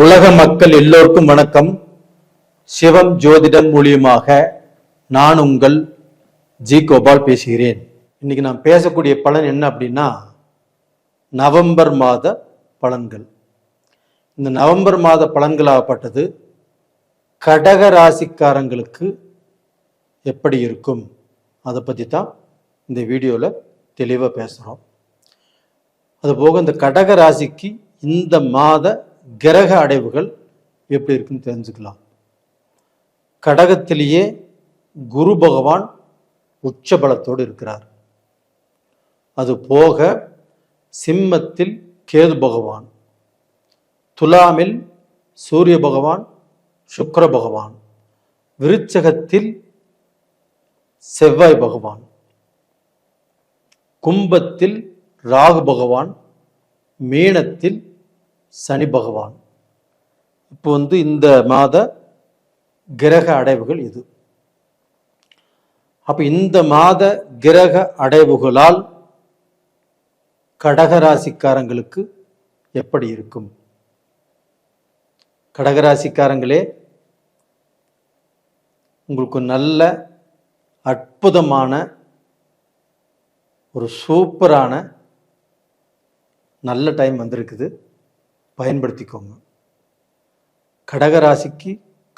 உலக மக்கள் எல்லோருக்கும் வணக்கம். சிவம் ஜோதிடம் மூலியமாக நான் உங்கள் ஜி கோபால் பேசுகிறேன். இன்னைக்கு நான் பேசக்கூடிய பலன் என்ன அப்படின்னா நவம்பர் மாத பலன்கள். இந்த நவம்பர் மாத பலன்களாகப்பட்டது கடக ராசிக்காரங்களுக்கு எப்படி இருக்கும்? அதை பற்றி தான் இந்த வீடியோவில் தெளிவாக பேசுகிறோம் அதுபோக இந்த கடக ராசிக்கு இந்த மாத கிரக அடைவுகள் எப்படி இருக்குன்னு தெரிஞ்சுக்கலாம். கடகத்திலேயே குரு பகவான் உச்சபலத்தோடு இருக்கிறார். அது போக சிம்மத்தில் கேது பகவான் துலாமில் சூரிய பகவான் சுக்கர பகவான் விருச்சகத்தில் செவ்வாய் பகவான் கும்பத்தில் ராகு பகவான் மீனத்தில் சனி பகவான். இப்போ வந்து இந்த மாத கிரக அடைவுகள் இது. அப்போ இந்த மாத கிரக அடைவுகளால் கடகராசிக்காரங்களுக்கு எப்படி இருக்கும்? கடகராசிக்காரங்களே உங்களுக்கு நல்ல அற்புதமான ஒரு சூப்பரான நல்ல டைம் வந்திருக்குது. பயன்படுத்திக்கோங்க. கடகராசிக்கு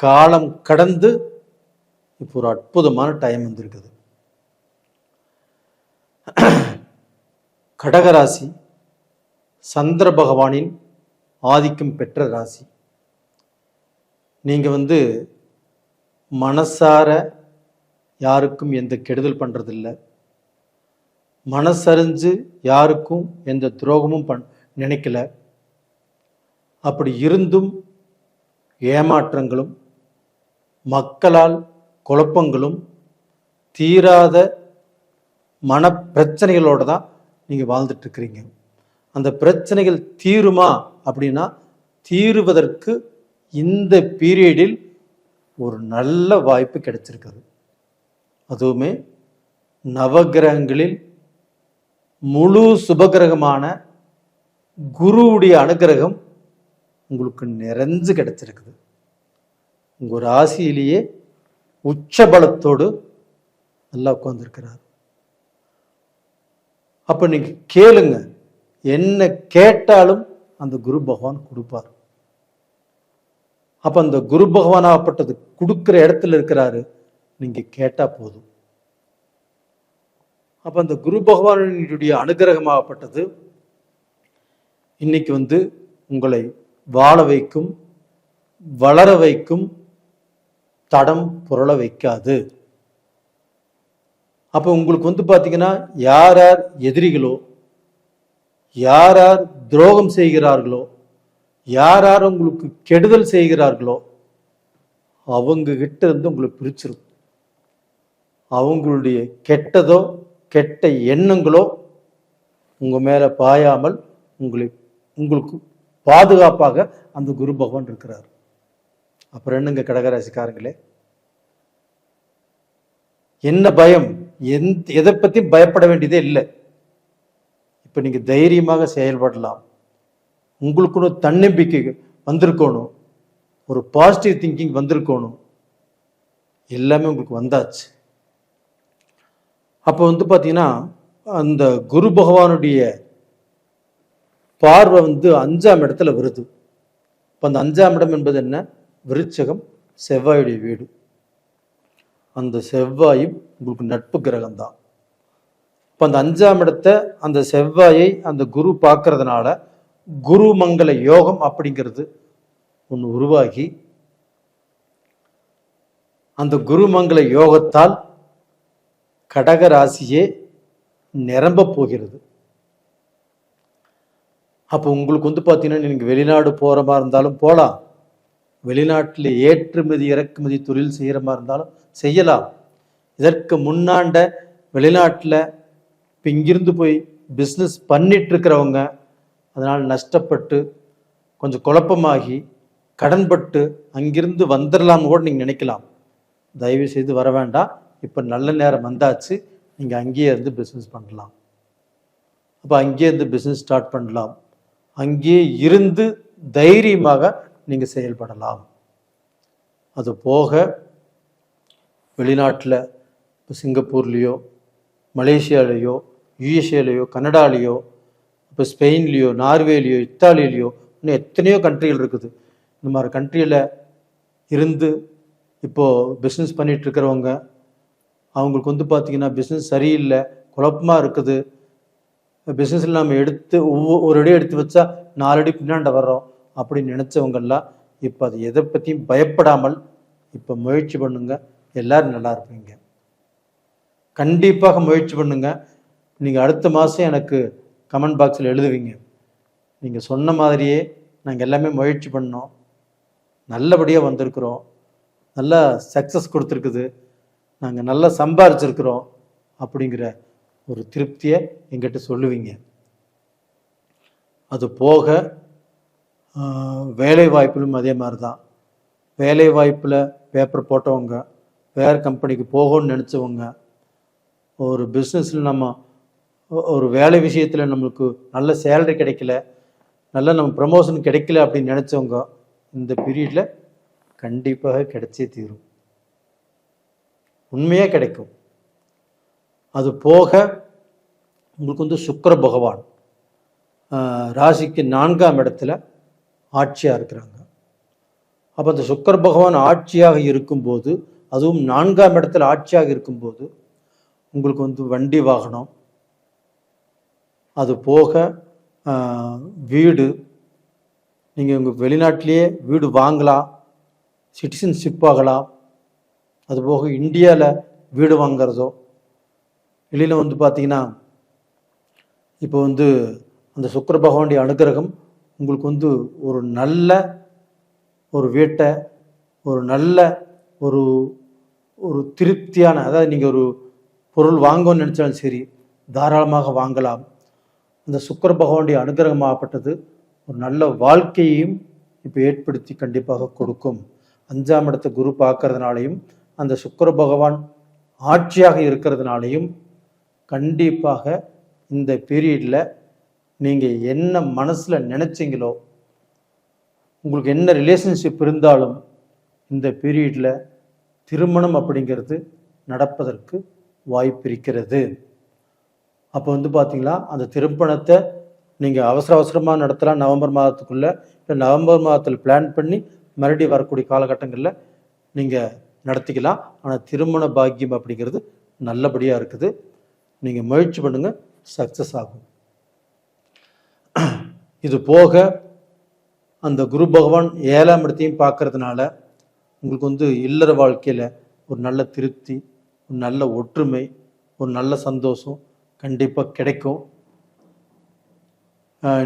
காலம் கடந்து இப்போ ஒரு அற்புதமான டைம் வந்திருக்குது. கடகராசி சந்திர பகவானின் ஆதிக்கம் பெற்ற ராசி. நீங்கள் வந்து மனசார யாருக்கும் எந்த கெடுதல் பண்ணுறதில்ல மனசறிஞ்சு யாருக்கும் எந்த துரோகமும் பண் நினைக்கல. அப்படி இருந்தும் ஏமாற்றங்களும் மக்களால் குழப்பங்களும் தீராத மனப்பிரச்சனைகளோடு தான் நீங்கள் வாழ்ந்துட்டுருக்கிறீங்க. அந்த பிரச்சனைகள் தீருமா அப்படின்னா தீருவதற்கு இந்த பீரியடில் ஒரு நல்ல வாய்ப்பு கிடைச்சிருக்குது. அதுவுமே நவகிரகங்களில் முழு சுபகிரகமான குருவுடைய அனுகிரகம் உங்களுக்கு நிறைஞ்சு கிடைச்சிருக்குது. உங்க ராசியிலேயே உச்சபலத்தோடு நல்லா உட்காந்துருக்கிறார் அப்போ நீங்க கேளுங்க என்ன கேட்டாலும் அந்த குரு பகவான் கொடுப்பார். அப்போ அந்த குரு பகவானாகப்பட்டது கொடுக்கிற இடத்துல இருக்கிறாரு நீங்க கேட்டா போதும். அப்போ அந்த குரு பகவானுடைய அனுகிரகமாகப்பட்டது இன்னைக்கு வந்து உங்களை வாழ வைக்கும் வளர வைக்கும் தடம் புரள வைக்காது. அப்போ உங்களுக்கு வந்து பார்த்தீங்கன்னா யார் யார் எதிரிகளோ யார் யார் துரோகம் செய்கிறார்களோ யார் யார் உங்களுக்கு கெடுதல் செய்கிறார்களோ அவங்க கிட்ட இருந்து உங்களை பிரிச்சிடும் அவங்களுடைய கெட்டதோ கெட்ட எண்ணங்களோ உங்கள் மேலே பாயாமல் உங்களை உங்களுக்கு பாதுகாப்பாக அந்த குரு பகவான் இருக்கிறார். அப்புறம் என்னங்க கடகராசிக்காரங்களே? என்ன பயம்? எந்த எதை பற்றியும் பயப்பட வேண்டியதே இல்லை. இப்ப நீங்க தைரியமாக செயல்படலாம். உங்களுக்குன்னு தன்னம்பிக்கை வந்திருக்கணும். ஒரு பாசிட்டிவ் திங்கிங் வந்திருக்கணும். எல்லாமே உங்களுக்கு வந்தாச்சு. அப்போ வந்து பார்த்தீங்கன்னா அந்த குரு பகவானுடைய பார்வை வந்து அஞ்சாம் இடத்துல வருது. இப்போ அந்த அஞ்சாம் இடம் என்பது என்ன? விருச்சகம் செவ்வாயுடைய வீடு. அந்த செவ்வாயும் உங்களுக்கு நட்பு கிரகம் தான் இப்போ அந்த அஞ்சாம் இடத்தை அந்த செவ்வாயை அந்த குரு பார்க்கறதுனால குரு மங்கள யோகம் அப்படிங்கிறது ஒன்று உருவாகி அந்த குருமங்கள யோகத்தால் கடக ராசியே நிரம்ப போகிறது. அப்போ உங்களுக்கு வந்து பார்த்தீங்கன்னா நீங்கள் வெளிநாடு போகிற மாதிரி இருந்தாலும் போகலாம் வெளிநாட்டில் ஏற்றுமதி இறக்குமதி தொழில் செய்கிற மாதிரி இருந்தாலும் செய்யலாம். இதற்கு முன்னாண்ட வெளிநாட்டில் இப்போ இங்கிருந்து போய் பிஸ்னஸ் பண்ணிட்டுருக்கிறவங்க அதனால் நஷ்டப்பட்டு கொஞ்சம் குழப்பமாகி கடன்பட்டு அங்கிருந்து வந்துடலாம்னு கூட நீங்கள் நினைக்கலாம். தயவு செய்து வர வேண்டாம். இப்போ நல்ல நேரம் வந்தாச்சு. நீங்கள் அங்கேயே இருந்து பிஸ்னஸ் பண்ணலாம். அப்போ அங்கேயே இருந்து பிஸ்னஸ் ஸ்டார்ட் பண்ணலாம். அங்கேயே இருந்து தைரியமாக நீங்கள் செயல்படலாம். அது போக வெளிநாட்டில் இப்போ சிங்கப்பூர்லேயோ மலேசியாலேயோ யூஎஸ்ஏலேயோ கனடாலேயோ இப்போ ஸ்பெயின்லேயோ நார்வேலேயோ இத்தாலியிலையோ இன்னும் எத்தனையோ கண்ட்ரிகள் இருக்குது. இந்த மாதிரி கண்ட்ரியில் இருந்து இப்போது பிஸ்னஸ் பண்ணிட்டு இருக்கிறவங்க அவங்களுக்கு வந்து பார்த்திங்கன்னா பிஸ்னஸ் சரியில்லை குழப்பமாக இருக்குது. பிஸ்னஸில் நம்ம எடுத்து ஒவ்வொரு ஒரு அடி எடுத்து வச்சா நாலு அடி பின்னாண்ட வர்றோம் அப்படின்னு நினச்சவங்கெல்லாம் இப்போ அது எதை பற்றியும் பயப்படாமல் இப்போ முயற்சி பண்ணுங்க. எல்லோரும் நல்லா இருப்பீங்க. கண்டிப்பாக முயற்சி பண்ணுங்க. நீங்கள் அடுத்த மாதம் எனக்கு கமெண்ட் பாக்ஸில் எழுதுவீங்க. நீங்கள் சொன்ன மாதிரியே நாங்கள் எல்லாமே முயற்சி பண்ணோம். நல்லபடியாக வந்திருக்கிறோம். நல்லா சக்ஸஸ் கொடுத்துருக்குது. நாங்கள் நல்லா சம்பாரிச்சிருக்கிறோம் அப்படிங்கிற ஒரு திருப்தியை எங்கிட்ட சொல்லுவீங்க. அது போக வேலை வாய்ப்பிலும் அதே மாதிரி தான் வேலை வாய்ப்பில் பேப்பர் போட்டவங்க வேறு கம்பெனிக்கு போகணும்னு நினச்சவங்க ஒரு பிஸ்னஸில் நம்ம ஒரு வேலை விஷயத்தில் நம்மளுக்கு நல்ல சேலரி கிடைக்கல நல்ல நம்ம ப்ரமோஷன் கிடைக்கல அப்படின்னு நினச்சவங்க இந்த பீரியடில் கண்டிப்பாக கிடைச்சே தீரும். உண்மையாக கிடைக்கும். அது போக உங்களுக்கு வந்து சுக்கர பகவான் ராசிக்கு நான்காம் இடத்துல ஆட்சியாக இருக்கிறாங்க. அப்போ அந்த சுக்கர பகவான் ஆட்சியாக இருக்கும்போது அதுவும் நான்காம் இடத்துல ஆட்சியாக இருக்கும்போது உங்களுக்கு வந்து வண்டி வாகனம் அது போக வீடு நீங்கள் உங்கள் வெளிநாட்டிலேயே வீடு வாங்கலாம் சிட்டிசன்ஷிப் ஆகலாம் அது போக இந்தியாவில் வீடு வாங்கிறதோ வெளியில் வந்து பார்த்தீங்கன்னா இப்போ வந்து அந்த சுக்கர பகவானுடைய அனுகிரகம் உங்களுக்கு வந்து ஒரு நல்ல ஒரு வீட்டை ஒரு நல்ல ஒரு ஒரு திருப்தியான அதாவது நீங்கள் ஒரு பொருள் வாங்கணும்னு நினச்சாலும் சரி தாராளமாக வாங்கலாம். அந்த சுக்கர பகவானுடைய அனுகிரகமாகப்பட்டது ஒரு நல்ல வாழ்க்கையையும் இப்போ ஏற்படுத்தி கண்டிப்பாக கொடுக்கும். அஞ்சாம் இடத்தை குரு பார்க்கறதுனாலையும் அந்த சுக்கர பகவான் ஆட்சியாக இருக்கிறதுனாலையும் கண்டிப்பாக இந்த பீரியடில் நீங்கள் என்ன மனசில் நினச்சிங்களோ உங்களுக்கு என்ன ரிலேஷன்ஷிப் இருந்தாலும் இந்த பீரியடில் திருமணம் அப்படிங்கிறது நடப்பதற்கு வாய்ப்பு இருக்கிறது. அப்போ வந்து பார்த்திங்களா அந்த திருமணத்தை நீங்கள் அவசர அவசரமாக நடத்தலாம். நவம்பர் மாதத்துக்குள்ளே இல்லை நவம்பர் மாதத்தில் பிளான் பண்ணி மறுபடியும் வரக்கூடிய காலகட்டங்களில் நீங்கள் நடத்திக்கலாம். ஆனால் திருமண பாக்கியம் அப்படிங்கிறது நல்லபடியாக இருக்குது. நீங்கள் முயற்சி பண்ணுங்கள் சக்ஸஸ் ஆகும். இது போக அந்த குரு பகவான் ஏழாம் இடத்தையும் பார்க்கறதுனால உங்களுக்கு வந்து இல்லற வாழ்க்கையில் ஒரு நல்ல திருப்தி ஒரு நல்ல ஒற்றுமை ஒரு நல்ல சந்தோஷம் கண்டிப்பாக கிடைக்கும்.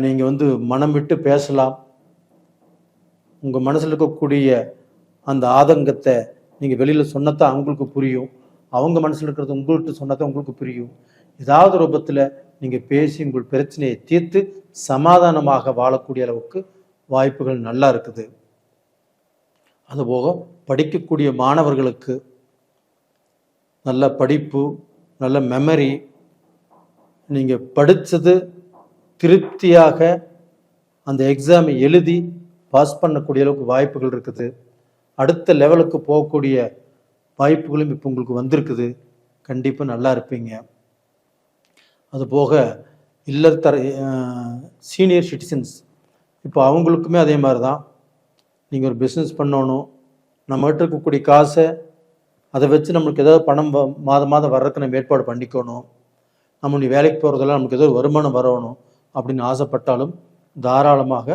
நீங்கள் வந்து மனம் விட்டு பேசலாம். உங்கள் மனசில் இருக்கக்கூடிய அந்த ஆதங்கத்தை நீங்கள் வெளியில் சொன்னதான் அவங்களுக்கு புரியும். அவங்க மனசில் இருக்கிறது உங்கள்கிட்ட சொன்னதை உங்களுக்கு புரியும். ஏதாவது ரூபத்தில் நீங்கள் பேசி உங்கள் பிரச்சனையை தீர்த்து சமாதானமாக வாழக்கூடிய அளவுக்கு வாய்ப்புகள் நல்லா இருக்குது. அதுபோக படிக்கக்கூடிய மாணவர்களுக்கு நல்ல படிப்பு நல்ல மெமரி நீங்கள் படித்தது திருப்தியாக அந்த எக்ஸாமை எழுதி பாஸ் பண்ணக்கூடிய அளவுக்கு வாய்ப்புகள் இருக்குது. அடுத்த லெவலுக்கு போகக்கூடிய வாய்ப்புகளும் இப்போ உங்களுக்கு வந்திருக்குது. கண்டிப்பாக நல்லா இருப்பீங்க. அதுபோக இல்லத்தர சீனியர் சிட்டிசன்ஸ் இப்போ அவங்களுக்குமே அதே மாதிரி தான் நீங்கள் ஒரு பிஸ்னஸ் பண்ணணும். நம்மகிட்ட இருக்கக்கூடிய காசை அதை வச்சு நம்மளுக்கு ஏதாவது பணம் வ- மாதம் மாதம் வர்றதுக்கு நம்ம ஏற்பாடு பண்ணிக்கணும். நம்ம நீ வேலைக்கு போகிறதெல்லாம் நமக்கு ஏதோ ஒரு வருமானம் வரணும் அப்படின்னு ஆசைப்பட்டாலும் தாராளமாக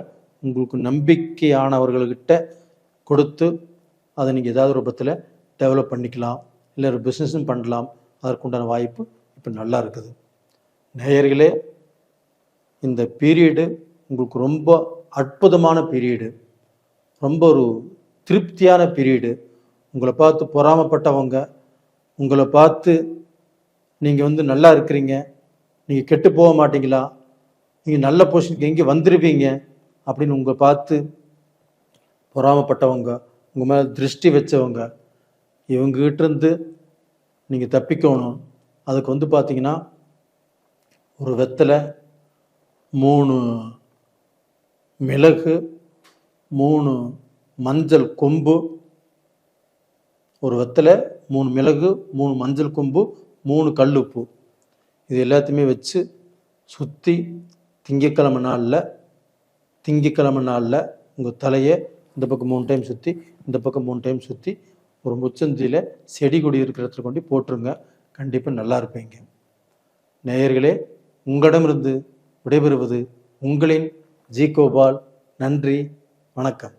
உங்களுக்கு நம்பிக்கையானவர்கள்கிட்ட கொடுத்து அதை நீங்கள் ஏதாவது ரூபத்தில் டெவலப் பண்ணிக்கலாம் இல்லை ஒரு பிஸ்னஸும் பண்ணலாம் அதற்குண்டான வாய்ப்பு இப்போ நல்லா இருக்குது. நேயர்களே இந்த பீரியடு உங்களுக்கு ரொம்ப அற்புதமான பீரியடு ரொம்ப ஒரு திருப்தியான பீரியடு உங்களை பார்த்து பொறாமப்பட்டவங்க உங்களை பார்த்து நீங்கள் வந்து நல்லா இருக்கிறீங்க நீங்கள் கெட்டு போக மாட்டீங்களா நீங்கள் நல்ல பொசிஷனுக்கு எங்கே வந்துடுவீங்க அப்படின்னு உங்களை பார்த்து பொறாமப்பட்டவங்க உங்கள் மேலே திருஷ்டி வச்சவங்க இவங்ககிட்ட இருந்து நீங்கள் தப்பிக்கணும். அதுக்கு வந்து பார்த்தீங்கன்னா ஒரு வெத்தலை மூணு மிளகு மூணு மஞ்சள் கொம்பு ஒரு வெத்தலை மூணு மிளகு மூணு மஞ்சள் கொம்பு மூணு கல்லுப்பு. இது எல்லாத்தையுமே வச்சு சுற்றி திங்கக்கிழமை நாளில் திங்கக்கிழமை நாளில் உங்கள் தலையை இந்த பக்கம் மூணு டைம் சுற்றி இந்த பக்கம் மூணு டைம் சுற்றி ஒரு முச்சந்தியில் செடி கொடி இருக்கிற கொண்டு போட்டுருங்க. கண்டிப்பாக நல்லா இருப்பீங்க நேயர்களே உங்களிடமிருந்து விடைபெறுவது உங்களின் ஜி கோபால். நன்றி வணக்கம்.